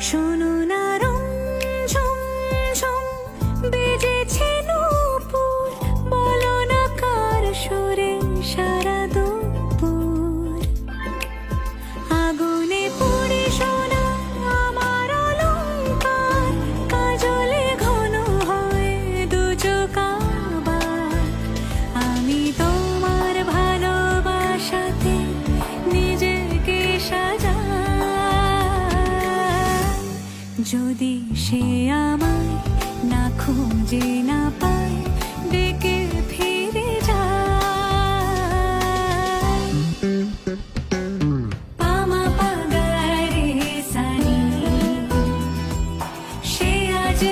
শোনো না যদি সে আমায় না খুঁজে না পায় ডেকে ফিরে যায়। পামা সানি সে আজ